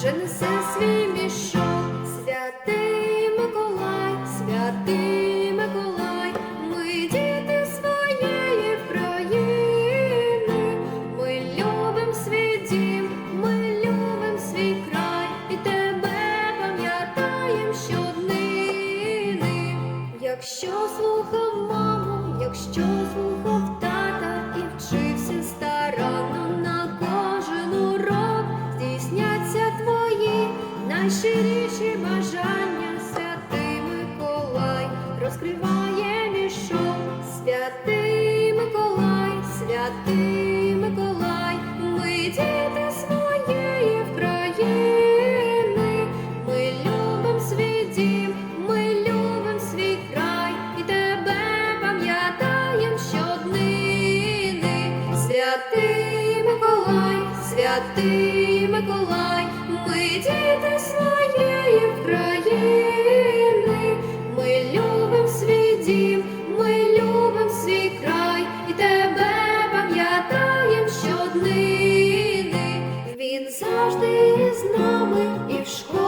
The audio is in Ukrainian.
вже несе свій мішок, святий Миколай, святий Миколай, ми діти своєї країни, ми любим свій дім, ми любим свій край і тебе пам'ятаєм щоднини, якщо слухав маму, якщо слухав. найщиріші бажання. Ти, Миколай, ми діти своєї країни, ми любим свій дім, ми любим свій край і тебе пам'ятаєм щоднини. Він завжди з нами і в школі.